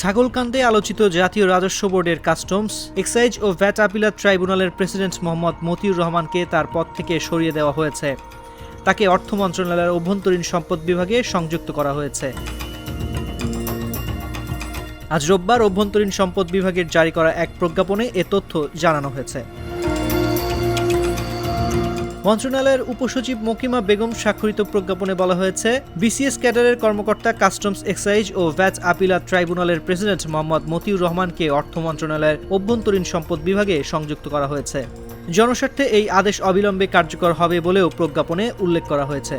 ছাগলকান্দে আলোচিত জাতীয় রাজস্ব বোর্ডের কাস্টমস, এক্সাইজ ও ভ্যাট আপিলার ট্রাইব্যুনালের প্রেসিডেন্ট মোহাম্মদ মতিউর রহমানকে তার পদ থেকে সরিয়ে দেওয়া হয়েছে। তাকে অর্থ মন্ত্রণালয়ের অভ্যন্তরীণ সম্পদ বিভাগে সংযুক্ত করা হয়েছে। আজ রোববার অভ্যন্তরীণ সম্পদ বিভাগের জারি করা এক প্রজ্ঞাপনে এ তথ্য জানানো হয়েছে। মন্ত্রণালয়ের উপসচিব মকিমা বেগম স্বাক্ষরিত প্রজ্ঞাপনে বলা হয়েছে, বিসিএস ক্যাডারের কর্মকর্তা কাস্টমস এক্সাইজ ও ভ্যাট আপিলা ট্রাইব্যুনালের প্রেসিডেন্ট মোহাম্মদ মতিউর রহমানকে অর্থ মন্ত্রণালয়ের অভ্যন্তরীণ সম্পদ বিভাগে সংযুক্ত করা হয়েছে। জনস্বার্থে এই আদেশ অবিলম্বে কার্যকর হবে বলেও প্রজ্ঞাপনে উল্লেখ করা হয়েছে।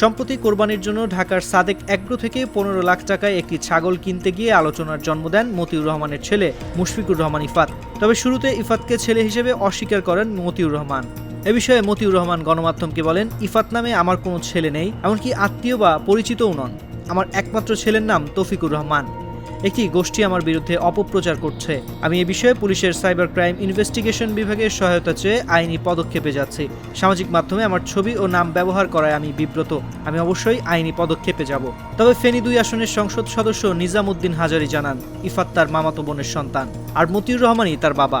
সম্প্রতি কোরবানির জন্য ঢাকার সাদেক অ্যাগ্রো থেকে পনেরো লাখ টাকায় একটি ছাগল কিনতে গিয়ে আলোচনার জন্ম দেন মতিউর রহমানের ছেলে মুশফিকুর রহমান ইফাত। তবে শুরুতে ইফাতকে ছেলে হিসেবে অস্বীকার করেন মতিউর রহমান। এ বিষয়ে মতিউর রহমান গণমাধ্যমকে বলেন, ইফাত নামে আমার কোনো ছেলে নেই, এমনকি আত্মীয় বা পরিচিতও নন। আমার একমাত্র ছেলের নাম তফিকুর রহমান। একটি গোষ্ঠী আমার বিরুদ্ধে অপপ্রচার করছে। আমি এ বিষয়ে পুলিশের সাইবার ক্রাইম ইনভেস্টিগেশন বিভাগের সহায়তা চেয়ে আইনি পদক্ষেপে যাচ্ছি। সামাজিক মাধ্যমে আমার ছবি ও নাম ব্যবহার করায় আমি বিব্রত। আমি অবশ্যই আইনি পদক্ষেপে যাব। তবে ফেনী দুই আসনের সংসদ সদস্য নিজামুদ্দিন হাজারি জানান ইফাত তার মামাতো বোনের সন্তান আর মতিউর রহমানই তার বাবা।